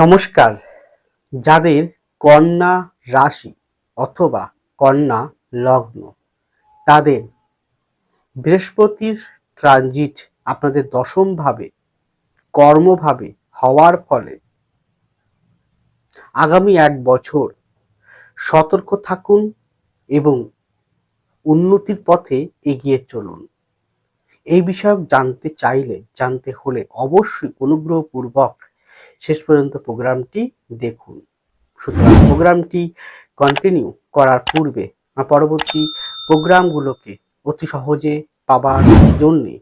নমস্কার। যাদের কন্যা রাশি অথবা কন্যা লগ্ন, তাদের বৃহস্পতির ট্রানজিট আপনাদের দশমভাবে, কর্মভাবে হওয়ার ফলে আগামী এক বছর সতর্ক থাকুন এবং উন্নতির পথে এগিয়ে চলুন। এই বিষয়ে জানতে চাইলে, জানতে হলে অবশ্যই অনুগ্রহপূর্বক শেষ পর্যন্ত প্রোগ্রামটি দেখুন। সুতরাং প্রোগ্রামটি কন্টিনিউ করার পূর্বে পরবর্তী প্রোগ্রামগুলোকে অতি সহজে পাবার জন্যে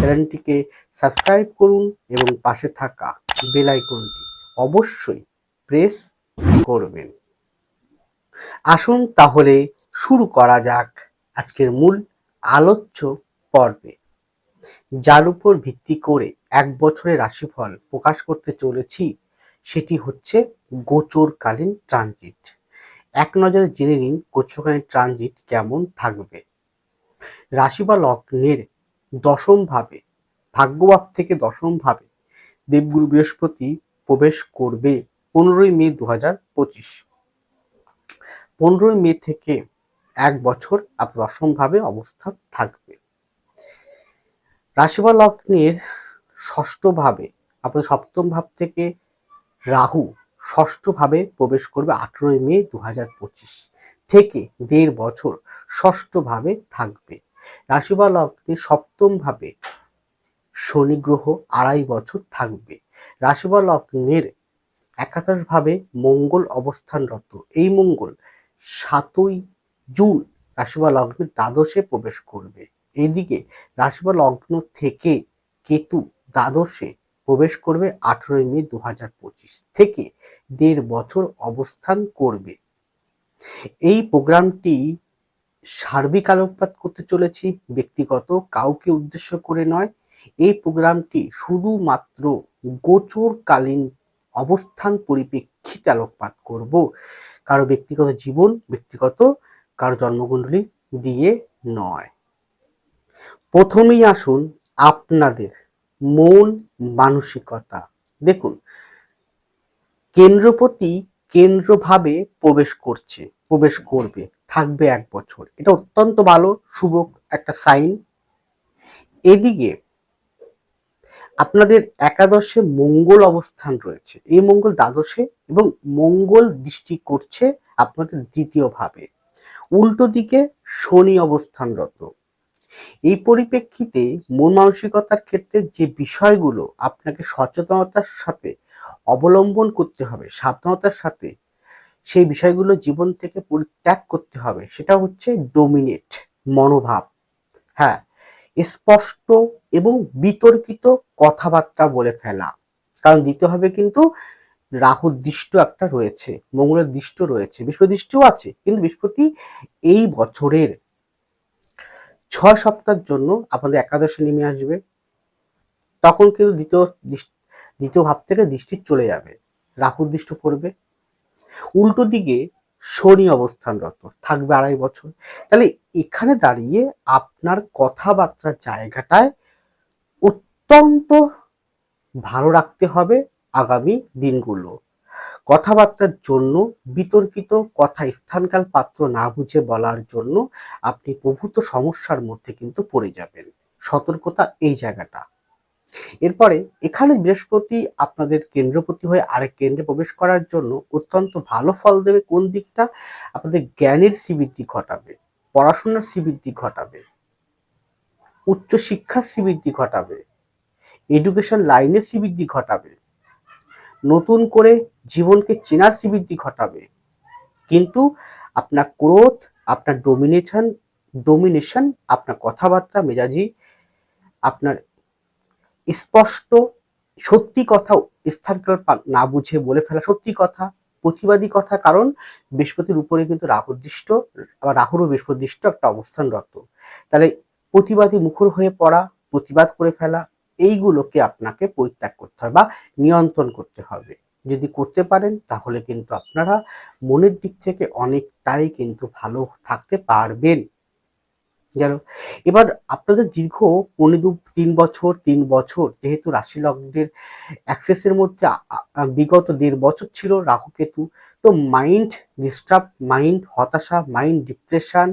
চ্যানেলটিকে সাবস্ক্রাইব করুন এবং পাশে থাকা বেল আইকনটি অবশ্যই প্রেস করবেন। আসুন তাহলে শুরু করা যাক আজকের মূল আলোচ্য পর্বে। যার উপর ভিত্তি করে এক বছরের রাশিফল প্রকাশ করতে চলেছি, সেটি হচ্ছে গোচরকালীন ট্রানজিট। এক নজরে জেনে নিন গোচরকালীন ট্রানজিট কেমন থাকবে। রাশি বা লগ্নের দশম ভাবে, ভাগ্যভাব থেকে দশম ভাবে দেবগুরু বৃহস্পতি প্রবেশ করবে পনেরোই মে দু হাজার পঁচিশ। পনেরোই মে থেকে এক বছর আপনার দশম ভাবে অবস্থান থাকবে। রাশি বা লগ্নের ষষ্ঠ ভাবে, আপনার সপ্তম ভাব থেকে রাহু ষষ্ঠ ভাবে প্রবেশ করবে আঠেরোই মে দু হাজার পঁচিশ থেকে দেড় বছর ষষ্ঠ ভাবে থাকবে। রাশি বা লগ্নের সপ্তম ভাবে শনি গ্রহ আড়াই বছর থাকবে। রাশি বা লগ্নের একাদশ ভাবে মঙ্গল অবস্থানরত, এই মঙ্গল সাতই জুন রাশি বা লগ্নের দ্বাদশে প্রবেশ করবে। এদিকে রাশি বা লগ্ন থেকে কেতু দ্বাদশে প্রবেশ করবে আঠেরোই মে দু হাজার পঁচিশ থেকে দেড় বছর অবস্থান করবে। এই প্রোগ্রামটি সার্বিক আলোকপাত করতে চলেছি, ব্যক্তিগত, কাউকে উদ্দেশ্য করে নয়। এই প্রোগ্রামটি শুধুমাত্র গোচরকালীন অবস্থান পরিপ্রেক্ষিতে আলোকপাত করব। কারও ব্যক্তিগত জীবন, ব্যক্তিগত, কারও জন্মকুণ্ডলী দিয়ে নয়। প্রথমেই আসুন আপনাদের মন মানসিকতা। দেখুন, কেন্দ্রপতি কেন্দ্রভাবে প্রবেশ করছে, প্রবেশ করবে, থাকবে এক বছর। এটা অত্যন্ত ভালো, শুভ একটা সাইন। এদিকে আপনাদের একাদশে মঙ্গল অবস্থান রয়েছে। এই মঙ্গল দ্বাদশে এবং মঙ্গল দৃষ্টি করছে আপনাদের দ্বিতীয় ভাবে উল্টো দিকে শনি অবস্থানরত। এই পরিপ্রেক্ষিতে মন মানসিকতার ক্ষেত্রে যে বিষয়গুলো আপনাকে সচেতনতার সাথে অবলম্বন করতে হবে, সাবধানতার সাথে সেই বিষয়গুলো জীবন থেকে পরিত্যাগ করতে হবে, সেটা হচ্ছে ডোমিনেট মনোভাব। হ্যাঁ স্পষ্ট এবং বিতর্কিত কথাবার্তা বলে ফেলা। কারণ দিতে হবে কিন্তু রাহুর দৃষ্ট একটা রয়েছে, মঙ্গলের দৃষ্ট রয়েছে বৃহস্পতি দৃষ্টিও আছে, কিন্তু বৃহস্পতি এই বছরের ছয় সপ্তাহের জন্য আপনাদের একাদশে নেমে আসবে। তখন কিন্তু দ্বিতীয় দ্বিতীয় ভাব থেকে দৃষ্টি চলে যাবে। রাহুর দৃষ্ট পড়বে। উল্টো দিকে শনি অবস্থানরত, থাকবে আড়াই বছর। তাহলে এখানে দাঁড়িয়ে আপনার কথাবার্তার জায়গাটায় অত্যন্ত ভালো রাখতে হবে আগামী দিনগুলো। কথাবার্তার জন্য বিতর্কিত কথা স্থানকাল পাত্র না বুঝে বলার জন্য আপনি প্রভূত সমস্যার মধ্যে কিন্তু পড়ে যাবেন। সতর্কতা এই জায়গাটা। এরপরে এখানে বৃহস্পতি আপনাদের কেন্দ্রপতি হয়ে আরেক কেন্দ্রে প্রবেশ করার জন্য অত্যন্ত ভালো ফল দেবে কোন দিকটা? আপনাদের জ্ঞানের শ্রীবৃদ্ধি ঘটাবে, পড়াশোনার শ্রীবৃদ্ধি ঘটাবে উচ্চ শিক্ষার শ্রীবৃদ্ধি ঘটাবে, এডুকেশন লাইনের শ্রীবৃদ্ধি ঘটাবে। নতুন করে জীবনকে চেনার শ্রীবৃদ্ধি ঘটাবে। কিন্তু আপনার ক্রোধ, আপনার ডোমিনেশন ডোমিনেশন আপনার কথাবার্তা, মেজাজি, আপনার স্পষ্ট, সত্যি কথা স্থানকাল না বুঝে বলে ফেলা সত্যি কথা, প্রতিবাদী কথা কারণ বৃহস্পতির উপরে কিন্তু রাহুদৃষ্ট আবার রাহুরও বৃহস্পতিদৃষ্ট একটা অবস্থানরত তাহলে প্রতিবাদী মুখর হয়ে পড়া, প্রতিবাদ করে ফেলা, এইগুলোকে আপনাকে পরিত্যাগ করতে হবে বা নিয়ন্ত্রণ করতে হবে। যদি করতে পারেন, তাহলে কিন্তু আপনারা মনের দিক থেকে অনেকটাই কিন্তু ভালো থাকতে পারবেন। গেল। এবার আপনাদের দীর্ঘ পনেরো তিন বছর তিন বছর যেহেতু রাশি লগ্নের অ্যাক্সেসের মধ্যে বিগত দেড় বছর ছিল রাহু কেতু, তো মাইন্ড ডিস্টার্ব মাইন্ড হতাশা মাইন্ড ডিপ্রেশন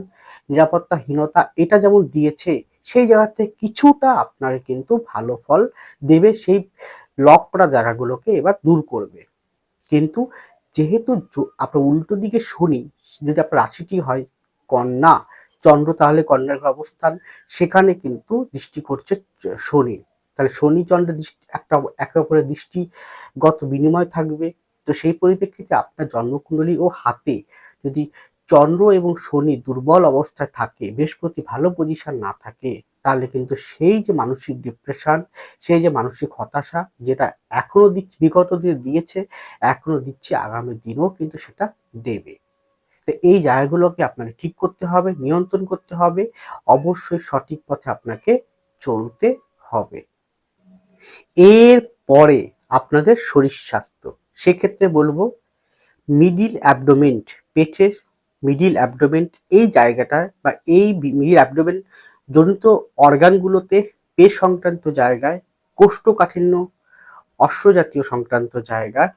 নিরাপত্তাহীনতা এটা যেমন দিয়েছে, সেই জায়গাতে কিছুটা আপনার কিন্তু ভালো ফল দেবে। সেই লক করা জায়গাগুলোকে এবার দূর করবে। কিন্তু যেহেতু আপনার উল্টো দিকে শনি, যদি আপনার রাশিটি হয় কন্যা, চন্দ্র তাহলে কন্যার অবস্থান, সেখানে কিন্তু দৃষ্টি করছে শনি। তাহলে শনি চন্দ্রের দৃষ্টি, একটা, একে অপরের দৃষ্টিগত বিনিময় থাকবে। তো সেই পরিপ্রেক্ষিতে আপনার জন্মকুণ্ডলী ও হাতে যদি চন্দ্র এবং শনি দুর্বল অবস্থায় থাকে, বৃহস্পতি ভালো পজিশন না থাকে তাহলে কিন্তু সেই যে মানসিক ডিপ্রেশন সেই যে মানসিক হতাশা যেটা এখনও দিচ্ছে বিগত দিনে দিয়েছে, এখনও দিচ্ছে, আগামী দিনেও কিন্তু সেটা দেবে। তো এই জায়গাগুলোকে আপনাকে ঠিক করতে হবে, নিয়ন্ত্রণ করতে হবে, অবশ্যই সঠিক পথে আপনাকে চলতে হবে। এর পরে আপনাদের শরীর স্বাস্থ্য। সেক্ষেত্রে বলব মিডিল অ্যাবডোমেন্ট পেটের মিডিল অ্যাবডোমেন্ট এই জায়গাটায় বা এই মিডিল অ্যাবডোমেন জনিত অর্গানগুলোতে পেট সংক্রান্ত জায়গায় কোষ্ঠকাঠিন্য অশ্বজাতীয় সংক্রান্ত জায়গায়,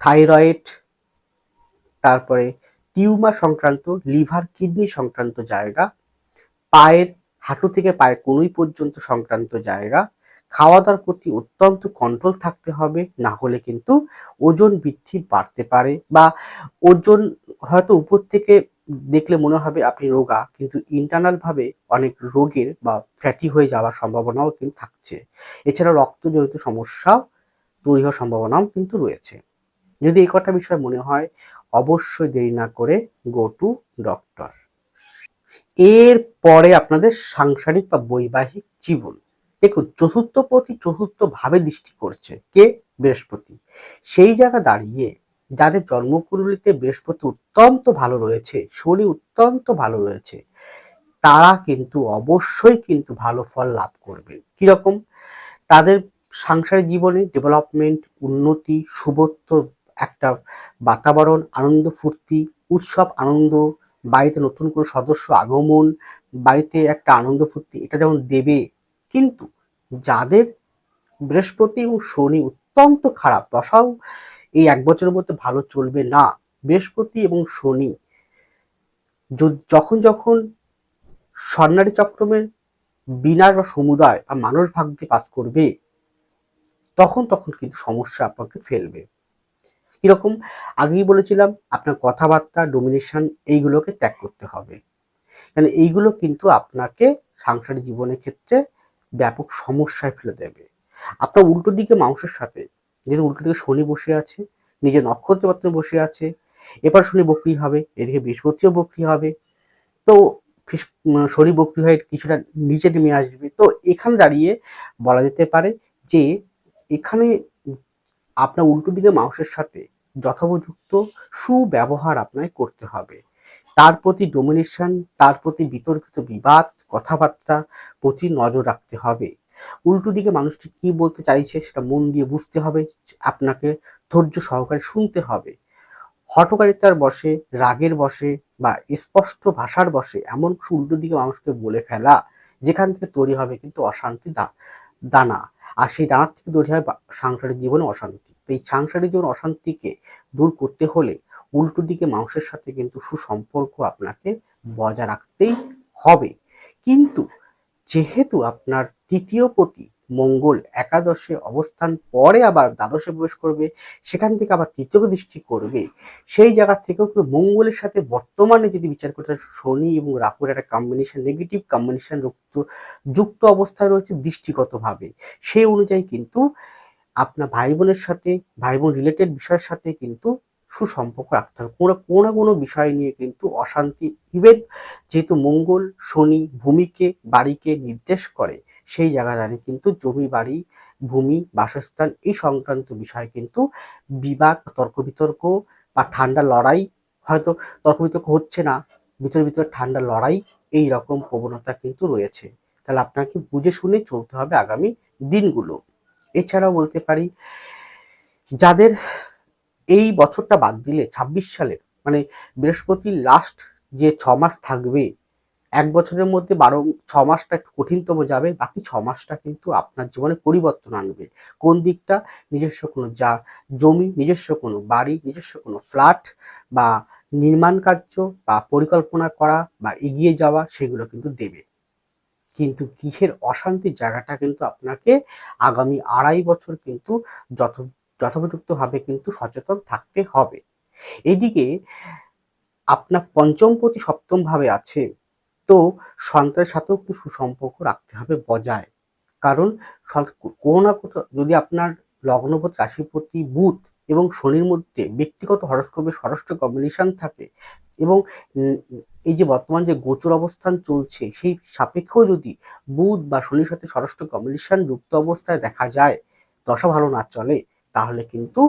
থাইরয়েড, তারপরে টিউমার সংক্রান্ত, লিভার, কিডনি সংক্রান্ত জায়গা, পায়ের, হাঁটু থেকে পায়ের কনুই পর্যন্ত সংক্রান্ত জায়গা খাওয়া দাওয়ার প্রতি অত্যন্ত কন্ট্রোল থাকতে হবে, না হলে কিন্তু ওজন বৃদ্ধি বাড়তে পারে বা ওজন হয়তো উপর থেকে দেখলে মনে হবে আপনি রোগা, কিন্তু ইন্টারনাল ভাবে অনেক রোগের বা ফ্যাটি হয়ে যাওয়ার সম্ভাবনাও কিন্তু থাকছে। এছাড়া রক্তজনিত সমস্যা তৈরি হওয়ার সম্ভাবনাও কিন্তু রয়েছে। যদি এই কটা বিষয় মনে হয়, অবশ্যই দেরি না করে গো টু ডক্টর এর পরে আপনাদের সাংসারিক বা বৈবাহিক জীবন। দেখুন, চতুর্থ পতি চতুর্থ ভাবে দৃষ্টি করছে কে? বৃহস্পতি। সেই জায়গা দাঁড়িয়ে যাদের জন্মকুণ্ডলিতে বৃহস্পতি অত্যন্ত ভালো রয়েছে, শনি অত্যন্ত ভালো রয়েছে, তারা কিন্তু অবশ্যই কিন্তু ভালো ফল লাভ করবে। কীরকম? তাদের সাংসারিক জীবনে ডেভেলপমেন্ট উন্নতি, শুভত্ব, একটা বাতাবরণ, আনন্দ, ফুর্তি, উৎসব, আনন্দ, বাড়িতে নতুন কোনো সদস্য, আগমন, বাড়িতে একটা আনন্দ, ফুর্তি, এটা যেমন দেবে, কিন্তু যাদের বৃহস্পতি এবং শনি অত্যন্ত খারাপ, দশাও এই এক বছরের মধ্যে ভালো চলবে না। বৃহস্পতি এবং শনি যখন যখন স্বর্ণালী চক্রমের বিনাশ বা সমুদায় বা মানুষ ভাগ্যে পাস করবে, তখন তখন কিন্তু সমস্যা আপনাকে ফেলবে। কীরকম? আগেই বলেছিলাম, আপনার কথাবার্তা ডোমিনেশন এইগুলোকে ত্যাগ করতে হবে। কারণ এইগুলো কিন্তু আপনাকে সাংসারিক জীবনের ক্ষেত্রে ব্যাপক সমস্যায় ফেলে দেবে। আপনার উল্টো দিকে মানুষের সাথে যেহেতু উল্টো দিকে শনি বসে আছে, নিজের নক্ষত্র পাত্রে বসে আছে, এবার শনি বকরি হবে, এদিকে বৃহস্পতিও বকরি হবে, তো শনি বকরি হয়ে কিছুটা নিচে নেমে আসবে। তো এখানে দাঁড়িয়ে বলা যেতে পারে যে এখানে আপনার উল্টো দিকে মানুষের সাথে যথোপযুক্ত সুব্যবহার আপনাকে করতে হবে। তার প্রতি ডোমিনেশন তার প্রতি বিতর্কিত বিবাদ, কথাবার্তা প্রতি নজর রাখতে হবে। উল্টো দিকে মানুষটি কি বলতে চাইছে সেটা মন দিয়ে বুঝতে হবে, আপনাকে ধৈর্য সহকারে শুনতে হবে। হটকারিতার বসে রাগের বসে বা স্পষ্ট ভাষার বসে এমন কিছু উল্টো দিকে মানুষকে বলে ফেলা, যেখান থেকে তৈরি হবে কিন্তু অশান্তি দানা। আর সেই দানার থেকে তৈরি হয় সাংসারিক জীবনে অশান্তি। তো এই সাংসারিক জীবন অশান্তিকে দূর করতে হলে উল্টো দিকে মানুষের সাথে কিন্তু সুসম্পর্ক আপনাকে বজায় রাখতেই হবে। কিন্তু যেহেতু আপনার তৃতীয় পতি মঙ্গল একাদশে অবস্থান পরে আবার দ্বাদশে প্রবেশ করবে, সেখান থেকে আবার তৃতীয় দৃষ্টি করবে, সেই জায়গা থেকেও কিন্তু মঙ্গলের সাথে বর্তমানে যদি বিচার করতে শনি এবং রাহুর একটা কম্বিনেশন নেগেটিভ কম্বিনেশন যুক্ত যুক্ত অবস্থায় রয়েছে দৃষ্টিগতভাবে। সেই অনুযায়ী কিন্তু আপনার ভাই বোনের সাথে, ভাই বোন রিলেটেড বিষয়ের সাথে কিন্তু সুসম্পর্ক রাখতে হবে। কোনো কোনো না কোনো বিষয় নিয়ে কিন্তু অশান্তি ইভেন যেহেতু মঙ্গল, শনি ভূমিকে, বাড়িকে নির্দেশ করে, সেই জায়গা দাঁড়িয়ে কিন্তু জমি, বাড়ি, ভূমি, বাসস্থান এই সংক্রান্ত বিষয় কিন্তু বিবাদ তর্ক বিতর্ক বা ঠান্ডা লড়াই হয়তো তর্ক বিতর্ক হচ্ছে না, ভিতরে ভিতরে ঠান্ডা লড়াই এই রকম প্রবণতা কিন্তু রয়েছে। তাহলে আপনাকে বুঝে শুনে চলতে হবে আগামী দিনগুলো। এছাড়াও বলতে পারি, যাদের এই বছরটা বাদ দিলে, ছাব্বিশ সালের মানে বৃহস্পতির লাস্ট যে ছ মাস থাকবে, এক বছরের মধ্যে বারো, ছ মাসটা একটু কঠিনতম যাবে, বাকি ছ মাসটা কিন্তু আপনার জীবনে পরিবর্তন আনবে। কোন দিকটা? নিজস্ব কোনো যা, জমি, নিজস্ব কোনো বাড়ি, নিজস্ব কোনো ফ্ল্যাট বা নির্মাণ কার্য বা পরিকল্পনা করা বা এগিয়ে যাওয়া, সেগুলো কিন্তু দেবে। কিন্তু গৃহের অশান্তির জায়গাটা কিন্তু আপনাকে আগামী আড়াই বছর কিন্তু যথ যথোপযুক্তভাবে কিন্তু সচেতন থাকতে হবে। এদিকে আপনার পঞ্চম প্রতি সপ্তম ভাবে আছে, তো সন্তানের সাথেও একটু সুসম্পর্ক রাখতে হবে বজায়। কারণ কোনো না কোথাও যদি আপনার লগ্নপতি, রাশিপতি, বুধ এবং শনির মধ্যে ব্যক্তিগত হরস্কোপে ষষ্ঠ কম্বিনেশন থাকে এবং এই যে বর্তমান যে গোচর অবস্থান চলছে, সেই সাপেক্ষেও যদি বুধ বা শনির সাথে ষষ্ঠ কম্বিনেশন যুক্ত অবস্থায় দেখা যায়, দশা ভালো না চলে তাহলে কিন্তু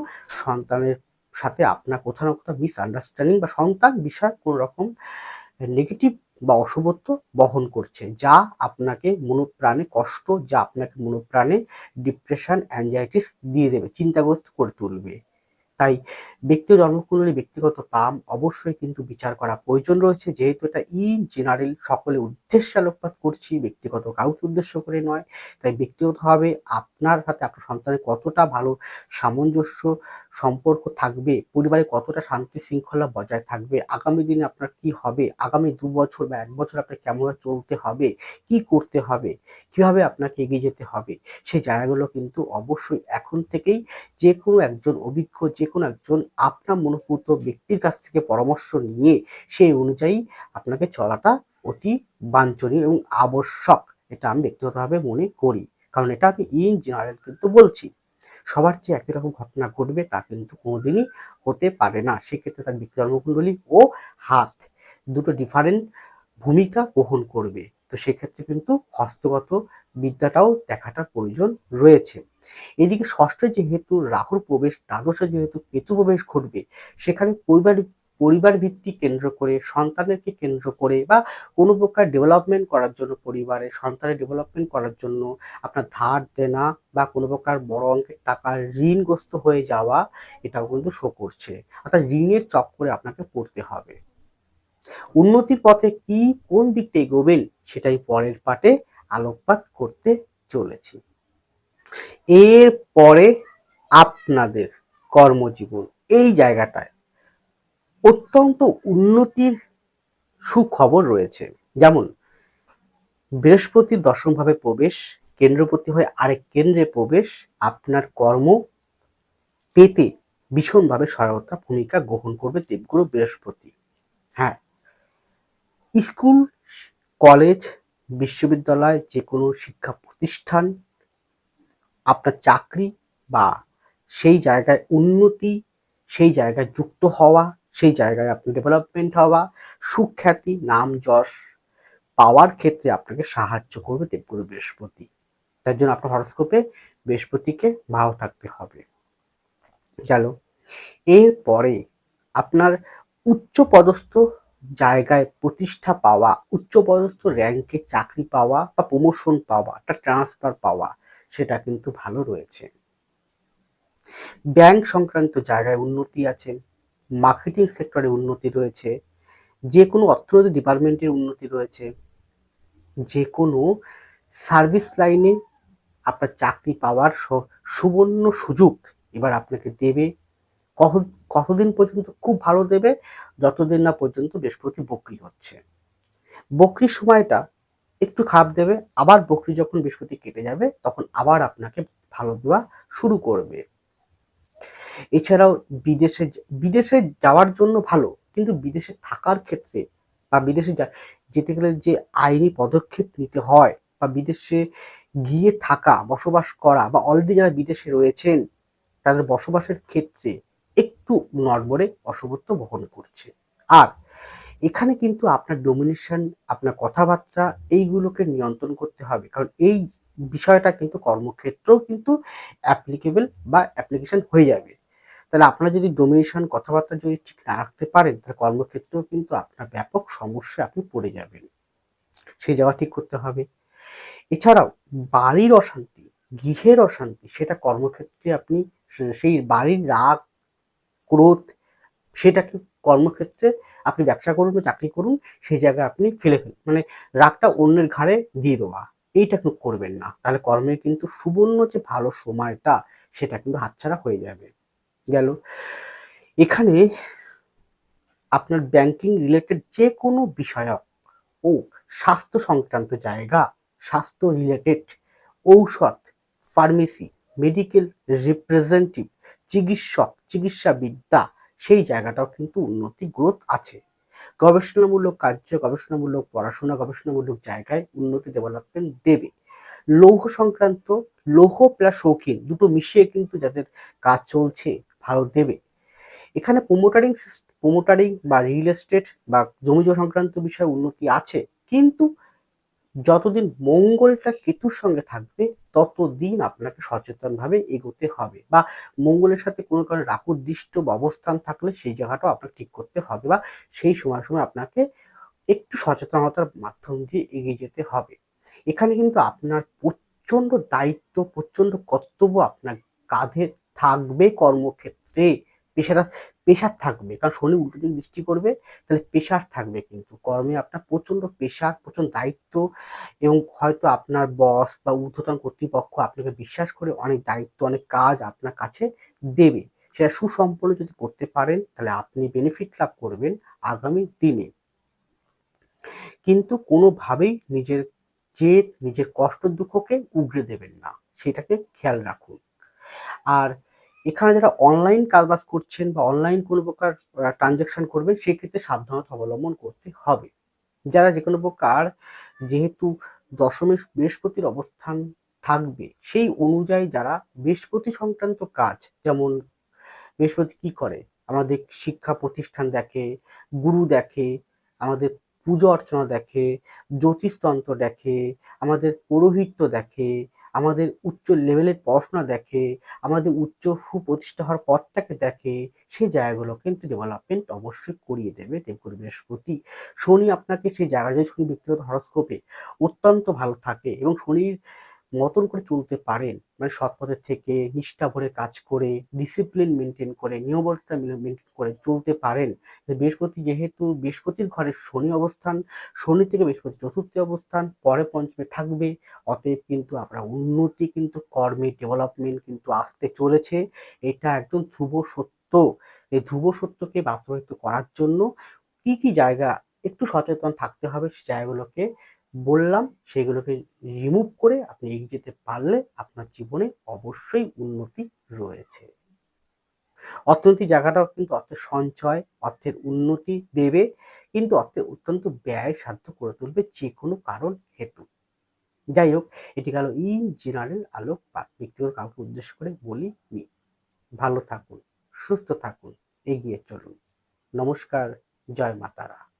সন্তানের সাথে আপনার কোথাও না কোথাও মিসআন্ডারস্ট্যান্ডিং বা সন্তান বিষয়ে কোনো রকম নেগেটিভ বা অশুভত্ব বহন করছে, যা আপনাকে মনোপ্রাণে কষ্ট, যা আপনাকে মনোপ্রাণে ডিপ্রেশন অ্যাংজাইটিস দিয়ে দেবে, চিন্তাগ্রস্ত করে তুলবে। তাই ব্যক্তি জন্মকুণ্ডলী ব্যক্তিগত পাম অবশ্যই কিন্তু বিচার করা প্রয়োজন রয়েছে। যেহেতু এটা ইন জেনারেল সকলে উদ্দেশ্যে আলোকপাত করছি, ব্যক্তিগত কাউকে উদ্দেশ্য করে নয়। তাই ব্যক্তিগতভাবে আপনার সাথে আপনার সন্তানের কতটা ভালো সামঞ্জস্য সম্পর্ক থাকবে, পরিবারে কতটা শান্তি শৃঙ্খলা বজায় থাকবে, আগামী দিনে আপনার কি হবে, আগামী দু বছর বা এক বছর আপনার কেমন চলতে হবে, কি করতে হবে, কীভাবে আপনাকে এগিয়ে যেতে হবে সেই জায়গাগুলো কিন্তু অবশ্যই এখন থেকেই যে কোনো একজন অভিজ্ঞ যে কোনো একজন আপনার মনোপুত ব্যক্তির কাছ থেকে পরামর্শ নিয়ে সেই অনুযায়ী আপনাকে চলাটা অতি বাঞ্ছনীয় এবং আবশ্যক। এটা আমি ব্যক্তিগতভাবে মনে করি। কারণ এটা আমি ইন জেনারেল কিন্তু বলছি। সবার চেয়ে একই রকম ঘটনা ঘটবে তা কিন্তু কোনোদিনই হতে পারে না। সেক্ষেত্রে তার ব্যক্তি জন্মকুণ্ডলী ও হাত দুটো ডিফারেন্ট ভূমিকা বহন করবে। তো সেক্ষেত্রে কিন্তু হস্তগত বিদ্যাটাও দেখাটা প্রয়োজন রয়েছে। এদিকে ষষ্ঠে যেহেতু রাহুর প্রবেশ, দ্বাদশে যেহেতু কেতু প্রবেশ ঘটবে, সেখানে পরিবার পরিবার ভিত্তিক কেন্দ্র করে সন্তানেরকে কেন্দ্র করে বা কোনো প্রকার ডেভেলপমেন্ট করার জন্য পরিবারে, সন্তানের ডেভেলপমেন্ট করার জন্য আপনার ধার দেনা বা কোনো প্রকার বড় অঙ্কের টাকা ঋণগ্রস্ত হয়ে যাওয়া, এটাও কিন্তু শো করছে। অর্থাৎ ঋণের চক্করে আপনাকে পড়তে হবে। উন্নতির পথে কি কোন দিকটা এগোবেন, সেটাই পরের পাটে আলোকপাত করতে চলেছি। এর পরে আপনাদের কর্মজীবন এই জায়গাটায় অত্যন্ত উন্নতির সুখবর রয়েছে। যেমন বৃহস্পতির দশমভাবে প্রবেশ, কেন্দ্রপতি হয়ে আরেক কেন্দ্রে প্রবেশ, আপনার কর্ম পেতে ভীষণভাবে সহায়তা ভূমিকা গ্রহণ করবে দেবগুরু বৃহস্পতি। হ্যাঁ স্কুল, কলেজ বিশ্ববিদ্যালয় যে কোনো শিক্ষা প্রতিষ্ঠান, আপনার চাকরি বা সেই জায়গায় উন্নতি, সেই জায়গায় যুক্ত হওয়া, সেই জায়গায় আপনি ডেভেলপমেন্ট হওয়া, সুখ্যাতি, নাম যশ পাওয়ার ক্ষেত্রে আপনাকে সাহায্য করবে দেবগুরু বৃহস্পতি। তার জন্য আপনার হরস্কোপে বৃহস্পতিকে ভালো থাকতে হবে। গেল। এরপরে আপনার উচ্চ পদস্থ জায়গায় প্রতিষ্ঠা পাওয়া, উচ্চপদস্থ র্যাঙ্কে চাকরি পাওয়া বা প্রমোশন পাওয়া একটা ট্রান্সফার পাওয়া, সেটা কিন্তু ভালো রয়েছে। ব্যাংক সংক্রান্ত জায়গায় উন্নতি আছে মার্কেটিং সেক্টরে উন্নতি রয়েছে যে কোনো অর্থনৈতিক ডিপার্টমেন্টের উন্নতি রয়েছে যে কোনো সার্ভিস লাইনে আপনার চাকরি পাওয়ার সুবর্ণ সুযোগ এবার আপনাকে দেবে কত কতদিন পর্যন্ত খুব ভালো দেবে, যতদিন না পর্যন্ত বৃহস্পতি বকরি হচ্ছে। বকরির সময়টা একটু খারাপ দেবে, আবার বকরি যখন বৃহস্পতি কেটে যাবে, তখন আবার আপনাকে ভালো দেওয়া শুরু করবে। এছাড়াও বিদেশে বিদেশে যাওয়ার জন্য ভালো, কিন্তু বিদেশে থাকার ক্ষেত্রে বা বিদেশে যেতে গেলে যে আইনি পদক্ষেপ নিতে হয় বা বিদেশে গিয়ে থাকা, বসবাস করা বা অলরেডি যারা বিদেশে রয়েছেন, তাদের বসবাসের ক্ষেত্রে একটু নড়বড়ে অশুভত্ব বহন করছে। আর এখানে কিন্তু আপনার ডোমিনেশন আপনার কথাবার্তা এইগুলোকে নিয়ন্ত্রণ করতে হবে। কারণ এই বিষয়টা কিন্তু কর্মক্ষেত্রেও কিন্তু অ্যাপ্লিকেবল বা অ্যাপ্লিকেশন হয়ে যাবে। তাহলে আপনারা যদি ডোমিনেশন কথাবার্তা যদি ঠিক না রাখতে পারেন, তাহলে কর্মক্ষেত্রেও কিন্তু আপনার ব্যাপক সমস্যা আপনি পড়ে যাবেন। সেই জায়গা ঠিক করতে হবে। এছাড়াও বাড়ির অশান্তি, গৃহের অশান্তি, সেটা কর্মক্ষেত্রে আপনি সেই বাড়ির রাগ ক্রোধ সেটাকে কর্মক্ষেত্রে আপনি ব্যবসা করুন বা চাকরি করুন, সেই জায়গায় আপনি ফেলে ফেলুন। মানে রাগটা অন্যের ঘাড়ে দিয়ে দেওয়া, এইটা কিন্তু করবেন না। তাহলে কর্মের কিন্তু সুবর্ণ যে ভালো সময়টা, সেটা কিন্তু হাতছাড়া হয়ে যাবে। গেল। এখানে আপনার ব্যাংকিং রিলেটেড যে কোনো বিষয়ক ও স্বাস্থ্য সংক্রান্ত জায়গা, স্বাস্থ্য রিলেটেড ঔষধ ফার্মেসি মেডিকেল রিপ্রেজেন্টেটিভ চিকিৎসক, চিকিৎসাবিদ্যা, সেই জায়গাটাও কিন্তু উন্নতি গ্রোথ আছে। গবেষণামূলক কার্য, গবেষণামূলক পড়াশোনা, গবেষণামূলক জায়গায় উন্নতি ডেভেলপমেন্ট দেবে। লৌহ সংক্রান্ত, লৌহ প্লাস শৌখিন দুটো মিশিয়ে কিন্তু যাদের কাজ চলছে, ভালো দেবে। এখানে প্রোমোটারিং প্রোমোটারিং বা রিয়েল এস্টেট বা জমি সংক্রান্ত বিষয়ে উন্নতি আছে, কিন্তু যতদিন মঙ্গলটা কেতুর সঙ্গে থাকবে, ততদিন আপনাকে সচেতনভাবে এগোতে হবে বা মঙ্গলের সাথে কোনো কারণে রাহুর দৃষ্ট অবস্থান থাকলে সেই জায়গাটাও আপনাকে ঠিক করতে হবে বা সেই সময় সময় আপনাকে একটু সচেতনতার মাধ্যম দিয়ে এগিয়ে যেতে হবে। এখানে কিন্তু আপনার প্রচণ্ড দায়িত্ব প্রচণ্ড কর্তব্য আপনার কাঁধে থাকবে কর্মক্ষেত্রে। পেশাটা পেশার থাকবে। কারণ শনি উল্টো দিক দৃষ্টি করবে, তাহলে প্রেশার থাকবে কিন্তু। কর্মে আপনার প্রচণ্ড পেশার প্রচণ্ড দায়িত্ব এবং হয়তো আপনার বস বা ঊর্ধ্বতন কর্তৃপক্ষ আপনাকে বিশ্বাস করে অনেক দায়িত্ব, অনেক কাজ আপনার কাছে দেবে। সেটা সুসম্পন্ন যদি করতে পারেন, তাহলে আপনি বেনিফিট লাভ করবেন আগামী দিনে। কিন্তু কোনোভাবেই নিজের জেদ, নিজের কষ্ট, দুঃখকে উগড়ে দেবেন না। সেটাকে খেয়াল রাখুন। আর এখানে যারা অনলাইন কাজবাজ করছেন বা অনলাইন কোনো প্রকার ট্রানজ্যাকশন করবেন, সেক্ষেত্রে সাবধানতা অবলম্বন করতে হবে। যারা যে কোনো প্রকার যেহেতু দশমে বৃহস্পতির অবস্থান থাকবে, সেই অনুযায়ী যারা বৃহস্পতি সংক্রান্ত কাজ, যেমন বৃহস্পতি কি করে? আমাদের শিক্ষা প্রতিষ্ঠান দেখে, গুরু দেখে, আমাদের পুজো অর্চনা দেখে জ্যোতিষতন্ত্র দেখে, আমাদের পৌরোহিত্য দেখে আমাদের উচ্চ লেভেলের পড়াশোনা দেখে, আমাদের উচ্চ সুপ্রতিষ্ঠা হওয়ার পথটাকে দেখে, সেই জায়গাগুলো কিন্তু ডেভেলপমেন্ট অবশ্যই করিয়ে দেবে দেবগুরু বৃহস্পতি। শনি আপনাকে সেই জায়গা যদি শনি ব্যক্তিগত হরস্কোপে অত্যন্ত ভালো থাকে এবং শনির মতন করে চলতে পারেন। মানে সৎপথের থেকে, নিষ্ঠা ভরে কাজ করে ডিসিপ্লিন মেনটেন করে নিয়মবদ্ধতা মেনটেন করে চলতে পারেন। বৃহস্পতি যেহেতু বৃহস্পতির ঘরে শনি অবস্থান, শনি থেকে বৃহস্পতি চতুর্থ অবস্থান, পরে পঞ্চমে থাকবে। অতএব কিন্তু আপনার উন্নতি কিন্তু কর্মে ডেভেলপমেন্ট কিন্তু আসতে চলেছে। এটা একদম ধ্রুব সত্য। এই ধ্রুব সত্যকে বাস্তবায়িত করার জন্য কি কি জায়গা একটু সচেতন থাকতে হবে সেই জায়গাগুলোকে বললাম, সেগুলোকে রিমুভ করে আপনি এগিয়ে যেতে পারলে আপনার জীবনে অবশ্যই উন্নতি রয়েছে। অর্থনীতি জায়গাটাও কিন্তু অর্থের সঞ্চয়, অর্থের উন্নতি দেবে, কিন্তু অর্থের অত্যন্ত ব্যয় সাধ্য করে তুলবে যে কোনো কারণ হেতু। যাই হোক, এটি গেল ইন জেনারেল আলোকপাত ব্যক্তিগত কাউকে উদ্দেশ্য করে বলি নি। ভালো থাকুন, সুস্থ থাকুন, এগিয়ে চলুন। নমস্কার, জয় মাতারা।